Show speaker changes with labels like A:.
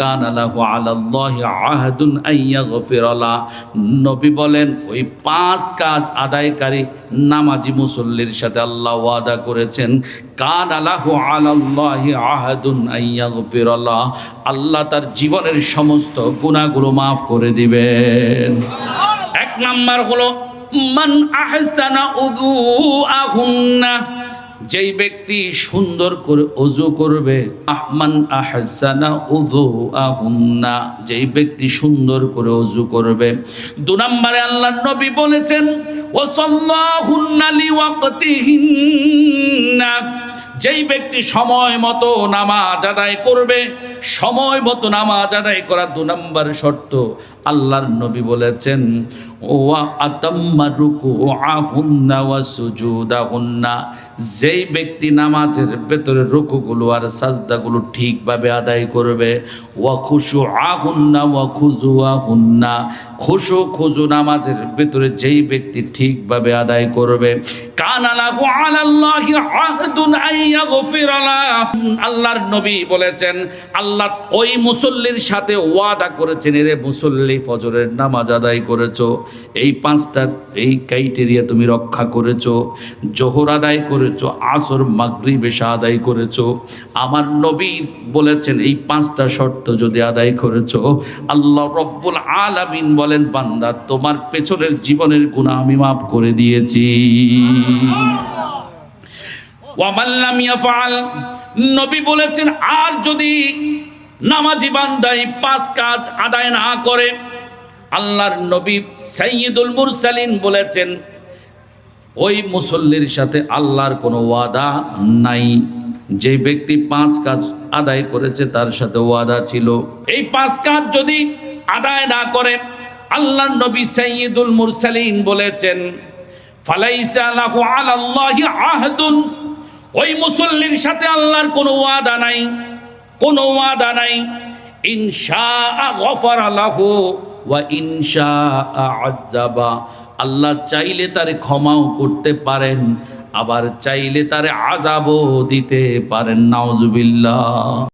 A: কান আলাহু আলাল্লাহি আহাদুন আইয়াগফিরালা নবী বলেন, ওই পাঁচ কাজ আদায়কারী নামাজি মুসল্লির সাথে আল্লাহ ওয়াদা করেছেন। কান আলাহু আলাল্লাহি আহাদুন আইয়াগফিরালা আল্লাহ তার জীবনের সমস্ত গুনাহগুলো মাফ করে দিবেন। এক নাম্বার হলো, মান আহসানা উদু আহুন্না যেই ব্যক্তি সুন্দর করে অজু করবে, আহমান আহসানা উযু আহুন্না যেই ব্যক্তি সুন্দর করে অজু করবে। দু নম্বরে আল্লাহ নবী বলেছেন ও সাল্লাহুন্না লিওয়াক্তিহিন্না যেই ব্যক্তি সময় মতো নামাজ আদায় করবে, সময় মতো নামাজ আদায় করা দু নম্বর শর্ত আল্লাহর নবী বলেছেন যেই ব্যক্তি নামাজের ভেতরে রুকুগুলো আর সাজদাগুলো ঠিকভাবে আদায় করবে, ওয়া খুশু আহুন্না ওয়া খুজু আহুন্না খুশু খুজু নামাজের ভেতরে যেই ব্যক্তি ঠিকভাবে আদায় করবে আল্লাহর নবী বলেছেন, আল্লাহ ওই মুসল্লির সাথে ওয়াদা করেছেন, এরে মুসল্লি ফজরের নামাজ আদায় করেছ। এই পাঁচটার এই ক্রাইটেরিয়া তুমি রক্ষা করেছ, জোহর আদায় করেছ, আসর মাগরি বেশা আদায় করেছ। আমার নবী বলেছেন, এই পাঁচটা শর্ত যদি আদায় করেছ, আল্লাহ রব্বুল আলামিন বলেন, বান্দা, তোমার পেছনের জীবনের গুণা আমি মাফ করে দিয়েছি। নবী বলেছেন, আর যদি নামাজি বান্দাই পাঁচ কাজ আদায় না করে আল্লাহর নবী সাইয়্যিদুল মুরসালিন বলেছেন, ওই মুসল্লির সাথে আল্লাহর কোনো ওয়াদা নাই। যে ব্যক্তি পাঁচ কাজ আদায় করেছে, তার সাথে ওয়াদা ছিল। এই পাঁচ কাজ যদি আদায় না করে, আল্লাহর নবী সাইয়্যিদুল মুরসালিন বলেছেন আহদুন। ওই মুসল্লির সাথে আল্লাহর কোনো ওয়াদা নাই, কোনো ওয়াদা নাই। ইনশা গফার লাহু। ওয়া ইনশা আযাবা। আল্লাহ চাইলে তারে ক্ষমাও করতে পারেন, আবার চাইলে তারে আজাবও দিতে পারেন। নাউজুবিল্লাহ।